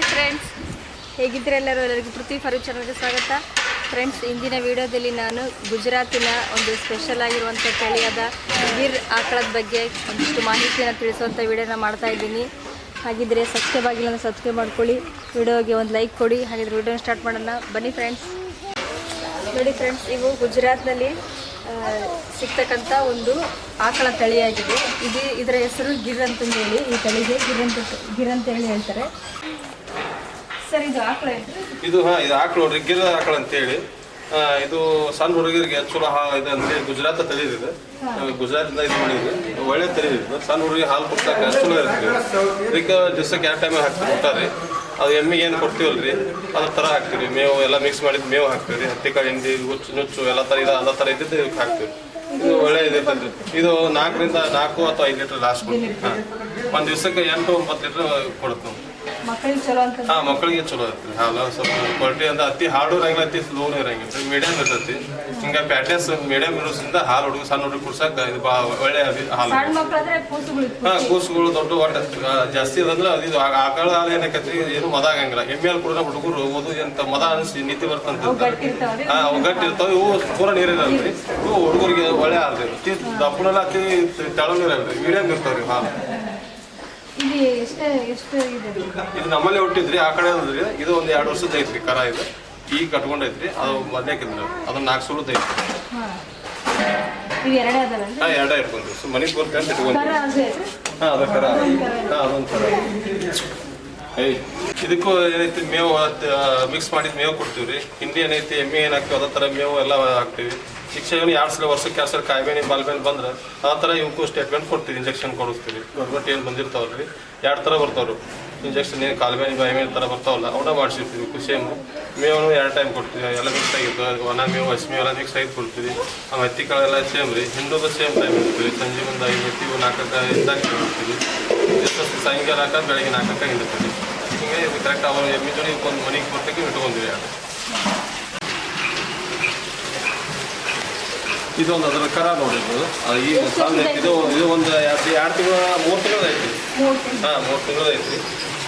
Hi friends ಹೇಗಿದ್ದರೆ ಎಲ್ಲರೂ? ಎಲ್ಲರಿಗೂ ಪೃಥ್ವಿ ಫರು ಚಾನಲ್ಗೆ ಸ್ವಾಗತ. ಫ್ರೆಂಡ್ಸ್ ಇಂದಿನ ವಿಡಿಯೋದಲ್ಲಿ ನಾನು ಗುಜರಾತಿನ ಒಂದು ಸ್ಪೆಷಲ್ ಆಗಿರುವಂಥ ತಳಿಯಾದ ಗಿರ್ ಆಕಳದ ಬಗ್ಗೆ ಒಂದಿಷ್ಟು ಮಾಹಿತಿಯನ್ನು ತಿಳಿಸುವಂಥ ವಿಡಿಯೋನ ಮಾಡ್ತಾ ಇದ್ದೀನಿ. ಹಾಗಿದ್ರೆ ಸಬ್ಸ್ಕ್ರೈಬ್ ಆಗಿಲ್ಲ ಅಂದರೆ ಸಬ್ಸ್ಕ್ರೈಬ್ ಮಾಡ್ಕೊಳ್ಳಿ. ವಿಡಿಯೋಗೆ ಒಂದು ಲೈಕ್ ಕೊಡಿ. ಹಾಗಿದ್ರೆ ವಿಡಿಯೋನ ಸ್ಟಾರ್ಟ್ ಮಾಡೋಣ. ಬನ್ನಿ ಫ್ರೆಂಡ್ಸ್ ನೋಡಿ ಫ್ರೆಂಡ್ಸ್ ಇವು ಗುಜರಾತ್ನಲ್ಲಿ ಸಿಗ್ತಕ್ಕಂಥ ಒಂದು ಆಕಳ ತಳಿಯಾಗಿದೆ. ಇದು ಇದರ ಹೆಸರು ಗಿರ್ ಅಂತಂದು ಹೇಳಿ ಈ ತಳಿಗೆ ಗಿರ್ ಅಂತ ಗಿರ್ ಅಂತ ಹೇಳಿ ಹೇಳ್ತಾರೆ. ಸರ್ ಇದು ಆಕಳ ಇದು ಹಾ ಇದು ಆಕಳು ನೋಡ್ರಿ ಗಿರ್ ಆಕಳ ಅಂತೇಳಿ. ಆ, ಇದು ಸಣ್ಣ ಹುಡುಗರಿಗೆ ಚಲೋ ಹಾ ಇದು ಅಂತೇಳಿ ಗುಜರಾತ್ ತಳಿ ಇದೆ ಗುಜರಾತಿಂದ ಇದು ಮಾಡಿದ್ರು. ಒಳ್ಳೆ ತಳಿ ಇದು ಸಣ್ಣ ಹುಡುಗರಿಗೆ ಹಾಲು ಕೊಡ್ತಾಕ ಚಲೋ ಇರ್ತೀವಿ ಇದಕ್ಕೆ ದಿವ್ಸಕ್ಕೆ ಎರಡು ಟೈಮ್ ಹಾಕ್ತೀವಿ ಕೊಟ್ಟಾರೆ ಅದು ಎಮ್ಮಿಗೆ ಏನು ಕೊಡ್ತೀವಲ್ರಿ? ಅದ್ರ ಥರ ಹಾಕ್ತೀವಿ ಮೇವು ಎಲ್ಲ ಮಿಕ್ಸ್ ಮಾಡಿದ ಮೇವು ಹಾಕ್ತೀವಿ ಹತ್ತಿ ಕಾಳು ಹಿಂಡಿ ಹುಚ್ಚು ನುಚ್ಚು ಎಲ್ಲ ಥರ ಇದು ತರ ಥರ ಇದ್ದಿದ್ದು ಇದಕ್ಕೆ ಹಾಕ್ತೀವಿ ಇದು ಒಳ್ಳೆ ಇದೆ ಇದು ನಾಲ್ಕರಿಂದ ನಾಲ್ಕು ಅಥವಾ ಐದು ಲೀಟರ್ ಲಾಸ್ಟ್ ಕೊಡ್ತೀವಿ. ಹಾಂ. ಒಂದು ದಿವಸಕ್ಕೆ ಎಂಟು ಒಂಬತ್ತು ಲೀಟರ್ ಕೊಡುತ್ತೆ. ನಾವು ಮಕ್ಕಳಿಗೆ ಚಲೋ ಅಂತ ಹಾ ಮಕ್ಕಳಿಗೆ ಚಲೋ ಐತ್ರಿ ಹಾಲ ಸ್ವಲ್ಪ ಕ್ವಾಲಿಟಿ ಅಂದ್ರೆ ಅತಿ ಹಾರ್ಡ್ ಇರಂಗಿಲ್ಲ ಅತಿ ಸ್ಲೋ ಇರಂಗಿಲ್ಲ ಮೀಡಿಯಂ ಇರ್ತೈತಿ ಹಿಂಗ ಪ್ಯಾಟೆಸ್ ಮೀಡಿಯಂ ಇರೋದ್ರಿಂದ ಹಾಲು ಹುಡುಗ ಸಣ್ಣ ಹುಡುಗ ಕುಡ್ಸಕ್ ಇದು ಬಾ ಒಳ್ಳೆ ಹಾಲು ಸಣ್ಣ ಮಕ್ಕಳಾದ್ರೆ ಕೂಸುಗಳು ಹಾ ಕೂಸುಗಳು ದೊಡ್ಡ ಒಟ್ಟ ಜಾಸ್ತಿ ಅದಂದ್ರೆ ಅದು ಇದು ಆಕಳ ಹಾಲು ಏನಕ್ಕೈತಿ ಏನು ಮದ ಆಗಂಗಿಲ್ಲ. ಎಮ್ಮೆ ಹಾಲು ಕುಡಿದ್ರೆ ಹುಡುಗರು ಓದು ಎಂತ ಮದ ಅನಿಸಿ ನೀತಿ ಬರ್ತಂತ ಹಾ ಅವು ಗಟ್ಟಿ ಇರ್ತಾವ. ಇವು ಪೂರ ನೀರಿರಲ್ರಿ. ಇವು ಹುಡುಗರಿಗೆ ಒಳ್ಳೆ ಹಾಲು ಅತಿ ದಪ್ಪನೆಲ್ಲ ಅತಿ ತೆಳಗ್ ಇರಲ್ರಿ ಮೀಡಿಯಂ ಇರ್ತಾವ್ರಿ ಹಾಲು. ಇದು ನಮ್ಮಲ್ಲೇ ಎಷ್ಟು ಇದೆ. ಇದು ನಮ್ಮಲ್ಲಿ ಹುಟ್ಟಿದ್ರಿ ಆ ಕಡೆ ಹೋದ್ರಿ ಇದು ಒಂದು ಎರಡು ವರ್ಷದ ಐತ್ರಿ ಕರ ಇದು. ಈಗ ಕಟ್ಕೊಂಡೈತ್ರಿ. ಅದು ಮೊದ್ಲೇಕಿದ್ರು ಅದನ್ನ ನಾಲ್ಕು ಸುಲದ ಹಾಂ. ಇದು ಎರಡೇ ಅದಲ್ಲ ಹಾ ಎರಡ ಇಟ್ಕೊಂಡ್ರಿ ಸೊ ಮನೆಗೆ ಬರ್ತಾ ಇಟ್ಕೊಂಡ್ರಿ ಹಾಂ ಅದ ಕರ. ಹಾ ಅದೊಂದು ಕರ. ಇದಕ್ಕೂ ಏನೈತಿ, ಮೇವು ಮಿಕ್ಸ್ ಮಾಡಿದ ಮೇವು ಕೊಡ್ತೀವಿ ರೀ. ಹಿಂಡಿ ಏನೈತಿ, ಎಮ್ಮೆ ಏನು ಹಾಕ್ತೀವಿ ಅದೇ ಥರ ಮೇವು ಎಲ್ಲ ಹಾಕ್ತೀವಿ. ಶಿಕ್ಷೆ ಏನು ಎರಡು ಸಲ ವರ್ಷಕ್ಕೆ ಎರಡು ಸಲ ಕಾಯಿಬೇನೆ ಬಾಲ್ಬೇನೆ ಬಂದ್ರೆ ಆ ಥರ ಇವಕ್ಕೂ ಸ್ಟೇಟ್ಮೆಂಟ್ ಕೊಡ್ತೀವಿ ಇಂಜೆಕ್ಷನ್ ಕೊಡಿಸ್ತೀವಿ. ಗೌರ್ಮೆಂಟ್ ಏನು ಬಂದಿರ್ತಾವಲ್ಲ ರೀ ಎರಡು ಥರ ಬರ್ತಾವ್ರು. ಇಂಜೆಕ್ಷನ್ ಏನು ಕಾಲ್ಬೇನೆ ಬಾಯಿಬೇನೆ ಥರ ಬರ್ತಾವಲ್ಲ, ಅವನ್ನ ಮಾಡಿಸಿರ್ತೀವಿ ಇವಕ್ಕೂ ಸೇಮ್ ಮೇವನ್ನು ಎರಡು ಟೈಮ್ ಕೊಡ್ತೀವಿ, ಎಲ್ಲ ಮಿಕ್ಸ್ ಆಗಿತ್ತು ಒಣ ಮೇವು, ಹಸಿ ಎಲ್ಲ ಮಿಕ್ಸ್ ಆಗಿ ಕೊಡ್ತೀವಿ. ಆ ಹತ್ತಿ ಕಾಳೆಲ್ಲ ಸೇಮ್ ರೀ. ಹಿಂಡೋದು ಸೇಮ್ ಟೈಮ್ ಇರ್ತೀವಿ ಸಂಜೆ ಒಂದು ಐದು ಹತ್ತಿ ನಾಲ್ಕು ಇದ್ದಾಗ ಕೊಡ್ತೀವಿ. ಸಾಯಂಕಾಲ ಹಾಕ ಬೆಳಗ್ಗೆ ನಾಲ್ಕಕ್ಕೆ ಹಿಂಡ್ತೀವಿ ಹಿಂಗೆ. ಇದು ಕರೆಕ್ಟ್ ಅವರು ಎಮ್ಮಿ ಜೋಡಿ ಒಂದು ಮನೆಗೆ ಬರ್ತಕ್ಕೆ ಇಟ್ಕೊಂಡಿವಿ ಅದು ಇದು ಒಂದು ಅದರ ಕರ ನೋಡಿರ್ಬೋದು. ಅದು ಈ ಸಾಲ ಇದು ಇದು ಒಂದು ಎರಡು ಎರಡು ತಿಂಗಳ ಮೂರು ತಿಂಗಳು ಐತಿ ಮೂರು ತಿಂಗಳು ಹಾಂ ಮೂರು ತಿಂಗಳು ಐತಿ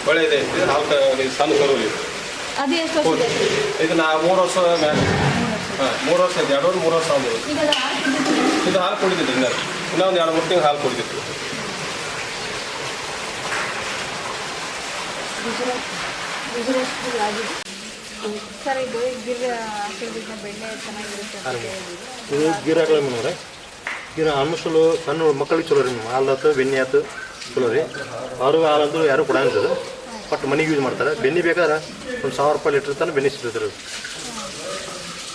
ಒಳ್ಳೆ ಇದೆ ಐತಿ ಹಾಲು ಕ- ಇದು ಸಣ್ಣ ಕರು ಇದು ಅದು ಎಷ್ಟು ವರ್ಷ ಇದೆ ಇದು ನಾ ಮೂರು ವರ್ಷ ಮ್ಯಾಲೆ ಹಾಂ ಮೂರು ವರ್ಷ ಐತಿ ಎರಡು ಮೂರು ವರ್ಷ ಆಗಿದೆ ಇದು ಹಾಲು ಕುಡಿದಿತ್ತು ಇನ್ನೊಂದು ಇನ್ನೂ ಒಂದು ಎರಡು ಮೂರು ತಿಂಗಳು ಹಾಲು ಕುಡಿದಿತ್ತು. ಗುಜರಾತ್ ಗುಜರಾತ್ ಆಗಿದೆ. ಸರ್ ಇದು ಗಿರ್ ಹಾಕಿದ್ರಿಂದ ಬೆಣ್ಣೆ ಚೆನ್ನಾಗಿರುತ್ತೆ ಅಂತ ಹೇಳಿದ್ರು. ಇದು ಗಿರ ಹಾಕಲ ಮೇಡಮ್ರೆ ಗಿರ ಆಲ್ಮೋಸ್ಟು ಸಣ್ಣ ಮಕ್ಕಳಿಗೆ ಚಲೋ ರೀ ಹಾಲು ಆತು ಬೆಣ್ಣೆ ಆತು ಚಲೋ ರೀ. ಅವರು ಹಾಲಂತೂ ಯಾರು ಕೊಡಂಗಿಲ್ಲ ಬಟ್ ಮನೆಗೆ ಯೂಸ್ ಮಾಡ್ತಾರೆ. ಬೆಣ್ಣೆ ಬೇಕಾದ್ರೆ ಒಂದು ಸಾವಿರ ರೂಪಾಯಿ ಲೀಟ್ರ್ ತನಕ ಬೆಣ್ಣೆ ಸಿಗ್ತದೆ ರೀ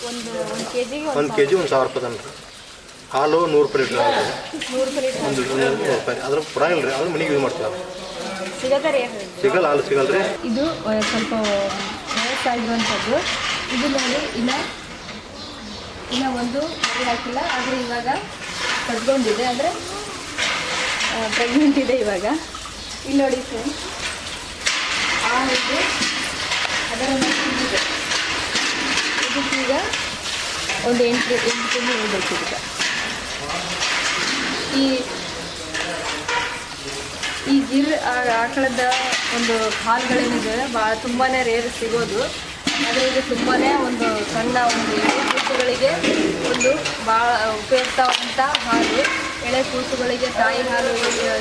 ಒಂದು ಒಂದು ಕೆ ಜಿಗೆ ಒಂದು ಕೆ ಜಿ ಒಂದು ಸಾವಿರ ರೂಪಾಯಿ ತನಕ. ಹಾಲು ನೂರು ರೂಪಾಯಿ ಲೀಟ್ರ್ ಒಂದು ನೂರು ರೂಪಾಯಿ. ಅದ್ರ ಕೊಡಂಗಿಲ್ಲ ರೀ. ಅದ್ರ ಮನೆಗೆ ಯೂಸ್ ಮಾಡ್ತಾರೆ. ಸಿಗಲ್ಲ ಹಾಲು ಇದು ಸ್ವಲ್ಪ ವಯಸ್ಸಾಗಿರುವಂಥದ್ದು. ಇದು ನೋಡಿ ಇನ್ನ ಇನ್ನ ಒಂದು ಹಾಕಿಲ್ಲ. ಆದರೆ ಇವಾಗ ಕಟ್ಕೊಂಡಿದೆ ಅಂದರೆ ಪ್ರೆಗ್ನೆಂಟ್ ಇದೆ ಇವಾಗ. ಇಲ್ಲಿ ನೋಡಿ ಫ್ರೆಂಡ್ಸ್ ಆ ಇದು ಅದರ ಮಕ್ಕಳಿದೆ ಇದಕ್ಕೀಗ ಒಂದು ಎಂಟು ಎಂಟು ತಿಂಗಳು ಈಗ ಈ ಈ ಗಿರ್ ಆಕಳದ ಒಂದು ಹಾಲುಗಳೇನಿದೆ ಭಾಳ ತುಂಬಾ ರೇರ್ ಸಿಗೋದು. ಆದರೆ ಇದು ತುಂಬಾ ಒಂದು ಸಣ್ಣ ಒಂದು ಎಳೆ ಕೂಸುಗಳಿಗೆ ಒಂದು ಭಾಳ ಉಪಯುಕ್ತವಂಥ ಹಾಲು ಎಳೆ ಕೂಸುಗಳಿಗೆ ತಾಯಿ ಹಾಲು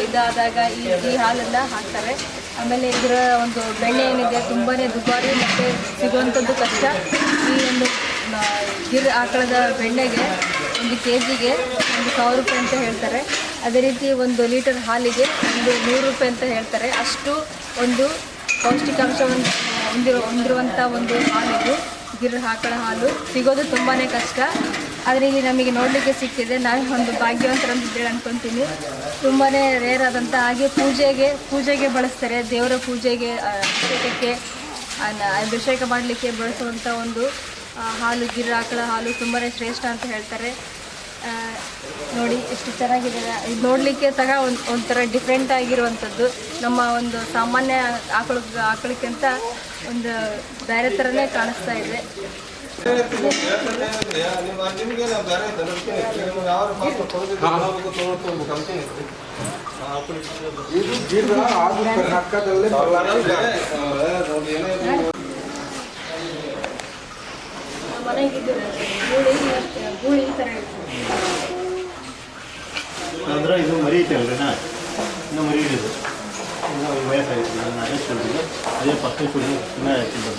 ಇದಾದಾಗ ಈ ಈ ಹಾಲನ್ನು ಹಾಕ್ತಾರೆ. ಆಮೇಲೆ ಇದರ ಒಂದು ಬೆಣ್ಣೆ ಏನಿದೆ ತುಂಬಾ ದುಬಾರಿ ಮತ್ತು ಸಿಗುವಂಥದ್ದು ಕಷ್ಟ. ಈ ಒಂದು ಗಿರ್ ಆಕಳದ ಬೆಣ್ಣೆಗೆ ಒಂದು ಕೆ ಜಿಗೆ ಒಂದು ಸಾವಿರ ರೂಪಾಯಿ ಅಂತ ಹೇಳ್ತಾರೆ. ಅದೇ ರೀತಿ ಒಂದು ಲೀಟರ್ ಹಾಲಿಗೆ ಒಂದು ನೂರು ರೂಪಾಯಿ ಅಂತ ಹೇಳ್ತಾರೆ. ಅಷ್ಟು ಒಂದು ಪೌಷ್ಟಿಕಾಂಶವನ್ನು ಹೊಂದಿರೋ ಹೊಂದಿರುವಂಥ ಒಂದು ಹಾಲಿದು ಗಿರ್ ಹಾಕಳ ಹಾಲು. ಸಿಗೋದು ತುಂಬಾ ಕಷ್ಟ. ಆದರೆ ಇಲ್ಲಿ ನಮಗೆ ನೋಡಲಿಕ್ಕೆ ಸಿಕ್ಕಿದೆ. ನಾನು ಒಂದು ಭಾಗ್ಯವಂತರ ಅಂತ ಹೇಳಿ ಅನ್ಕೊತೀನಿ. ತುಂಬಾ ರೇರ್ ಆದಂಥ ಹಾಗೆ ಪೂಜೆಗೆ ಪೂಜೆಗೆ ಬಳಸ್ತಾರೆ. ದೇವರ ಪೂಜೆಗೆ ಅಭಿಷೇಕಕ್ಕೆ ಅಭಿಷೇಕ ಮಾಡಲಿಕ್ಕೆ ಬಳಸುವಂಥ ಒಂದು ಹಾಲು ಗಿರ್ ಆಕಳ ಹಾಲು ತುಂಬಾ ಶ್ರೇಷ್ಠ ಅಂತ ಹೇಳ್ತಾರೆ. ಎಷ್ಟು ಚೆನ್ನಾಗಿದೆ. ಇದು ನೋಡಲಿಕ್ಕೆ ತಗ ಒಂದು ಒಂಥರ ಡಿಫ್ರೆಂಟ್ ಆಗಿರುವಂಥದ್ದು. ನಮ್ಮ ಒಂದು ಸಾಮಾನ್ಯ ಆಕಳ ಆಕಳಕ್ಕಿಂತ ಒಂದು ಬೇರೆ ಥರನೇ ಕಾಣಿಸ್ತಾ ಇದೆ. ಇದು ಕರ್ನಾಟಕದಲ್ಲೇ ಬಳ್ಳಾರಿ ಮನೆಗಿದ್ದು ಗೂಳಿ ಗೂಳಿ ಈ ಥರ ಇರ್ತದೆ ಅಂದ್ರೆ ಇದು ಮರಿ ಐತೆ ಅಲ್ರಿ ನಾ ಇನ್ನೂ ಮರಿ ಹಿಡಿದು ಇನ್ನೂ ವಯಸ್ಸಾಗಿತ್ತು ನಾನು ಅದೇ ಸುಳಿದು ಅದೇ ಫಸ್ಟ್ ಸುಳಿದು ಇನ್ನೂ ಹಾಕಿದ್ದು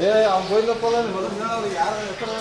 ಏ ಅವ್ನು ಗೋವಿಂದಪ್ಪ ಯಾರ ಹೆಸರು